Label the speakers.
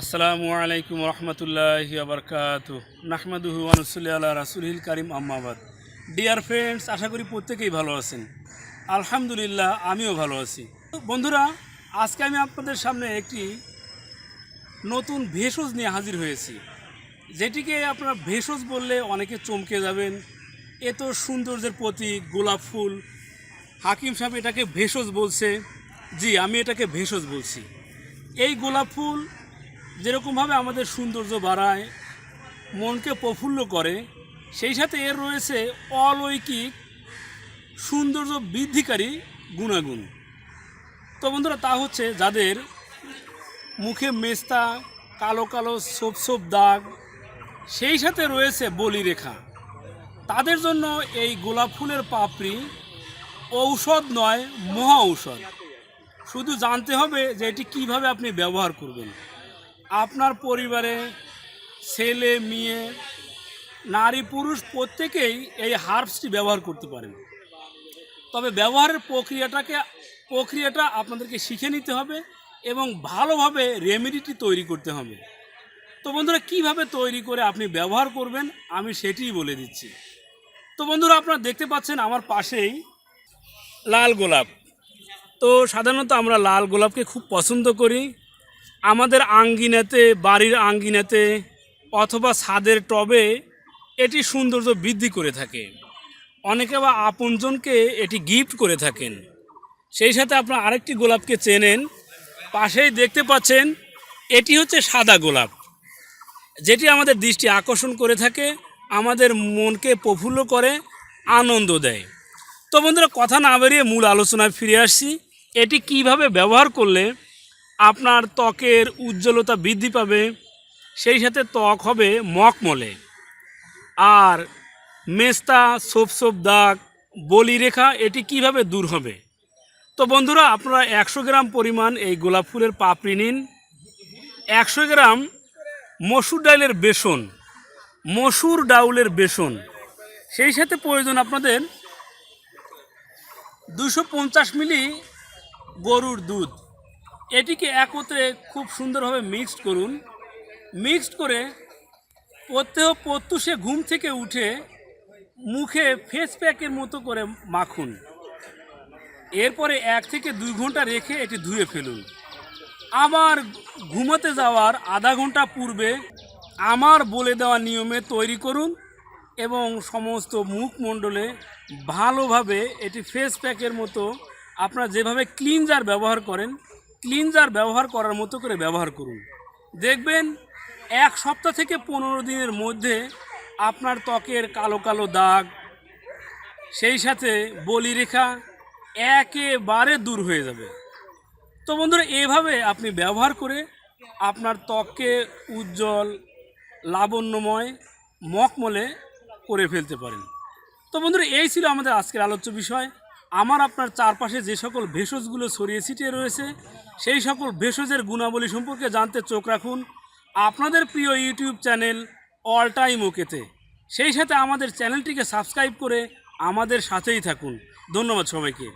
Speaker 1: আসসালামু আলাইকুম রহমতুল্লাহ আবরকাত নাহমাদুহু আনুসুল্লাহ রাসুলহিল কারিম আম্মাবাদ ডিয়ার ফ্রেন্ডস আশা করি প্রত্যেকেই ভালো আছেন। আলহামদুলিল্লাহ, আমিও ভালো আছি। বন্ধুরা, আজকে আমি আপনাদের সামনে একটি নতুন ভেষজ নিয়ে হাজির হয়েছি। যেটিকে আপনারা ভেষজ বললে অনেকে চমকে যাবেন। এত সৌন্দর্যের প্রতীক, গোলাপ ফুল। হাকিম সাহেব এটাকে ভেষজ বলছে। জি, আমি এটাকে ভেষজ বলছি। এই গোলাপ ফুল যেরকমভাবে আমাদের সৌন্দর্য বাড়ায়, মনকে প্রফুল্ল করে, সেই সাথে এর রয়েছে অলৌকিক সৌন্দর্য বৃদ্ধিকারী গুণাগুণ। তো বন্ধুরা, তা হচ্ছে যাদের মুখে মেস্তা, কালো কালো সোপ সোপ দাগ, সেই সাথে রয়েছে বলিরেখা তাদের জন্য এই গোলাপ ফুলের পাপড়ি ঔষধ নয়, মহা ঔষধ। শুধু জানতে হবে যে এটি কীভাবে আপনি ব্যবহার করবেন। আপনার পরিবারে ছেলে, মেয়ে, নারী, পুরুষ প্রত্যেকেই এই হার্বসটি ব্যবহার করতে পারেন। তবে ব্যবহারের প্রক্রিয়াটাকে, প্রক্রিয়াটা আপনাদেরকে শিখে নিতে হবে এবং ভালোভাবে রেমেডিটি তৈরি করতে হবে। তো বন্ধুরা, কীভাবে তৈরি করে আপনি ব্যবহার করবেন, আমি সেটিই বলে দিচ্ছি। তো বন্ধুরা, আপনারা দেখতে পাচ্ছেন আমার পাশেই লাল গোলাপ। তো সাধারণত আমরা লাল গোলাপকে খুব পছন্দ করি। আমাদের আঙ্গিনাতে, বাড়ির আঙ্গিনাতে অথবা ছাদের টবে এটি সৌন্দর্য বৃদ্ধি করে থাকে। অনেকে বা আপনজনকে এটি গিফট করে থাকেন। সেই সাথে আপনার আরেকটি গোলাপকে চেনেন। পাশেই দেখতে পাচ্ছেন, এটি হচ্ছে সাদা গোলাপ। যেটি আমাদের দৃষ্টি আকর্ষণ করে থাকে, আমাদের মনকে প্রফুল্ল করে, আনন্দ দেয়। তো বন্ধুরা, কথা না বেরিয়ে মূল আলোচনায় ফিরে আসছি। এটি কীভাবে ব্যবহার করলে আপনার ত্বকের উজ্জ্বলতা বৃদ্ধি পাবে, সেই সাথে ত্বক হবে মকমলে। আর মেস্তা, সোপ সোপ দাগ বলিরেখা এটি কীভাবে দূর হবে? তো বন্ধুরা, আপনারা একশো গ্রাম পরিমাণ এই গোলাপ ফুলের পাপড়ি নিন। একশো গ্রাম মসুর ডালের বেসন, মসুর ডাউলের বেসন। সেই সাথে প্রয়োজন আপনাদের দুশো মিলি গরুর দুধ। এটিকে একত্রে খুব সুন্দরভাবে মিক্সড করুন। মিক্সড করে প্রত্যেহ প্রত্যুষে ঘুম থেকে উঠে মুখে ফেস প্যাকের মতো করে মাখুন। এরপরে এক থেকে দুই ঘণ্টা রেখে এটি ধুয়ে ফেলুন। আবার ঘুমোতে যাওয়ার আধা ঘণ্টা পূর্বে আমার বলে দেওয়া নিয়মে তৈরি করুন এবং সমস্ত মুখমণ্ডলে ভালোভাবে এটি ফেস প্যাকের মতো আপনারা যেভাবে ক্লিনজার ব্যবহার করেন ক্লিনজার ব্যবহার করার মতো করে ব্যবহার করুন। দেখবেন, এক সপ্তাহ থেকে পনেরো দিনের মধ্যে আপনার ত্বকের কালো কালো দাগ, সেই সাথে বলিরেখা একেবারে দূর হয়ে যাবে। তো বন্ধুরা, এভাবে আপনি ব্যবহার করে আপনার ত্বককে উজ্জ্বল, লাবণ্যময় মকমলে করে ফেলতে পারেন। তো বন্ধুরা, এই ছিল আমাদের আজকের আলোচ্য বিষয়। আমার আপনার চারপাশে যে সকল ভেষজগুলো ছড়িয়ে ছিটিয়ে রয়েছে, সেই সকল ভেষজের গুণাবলী সম্পর্কে জানতে চোখ রাখুন আপনাদের প্রিয় ইউটিউব চ্যানেল অল টাইম ওকেতে। সেই সাথে আমাদের চ্যানেলটিকে সাবস্ক্রাইব করে আমাদের সাথেই থাকুন। ধন্যবাদ সবাইকে।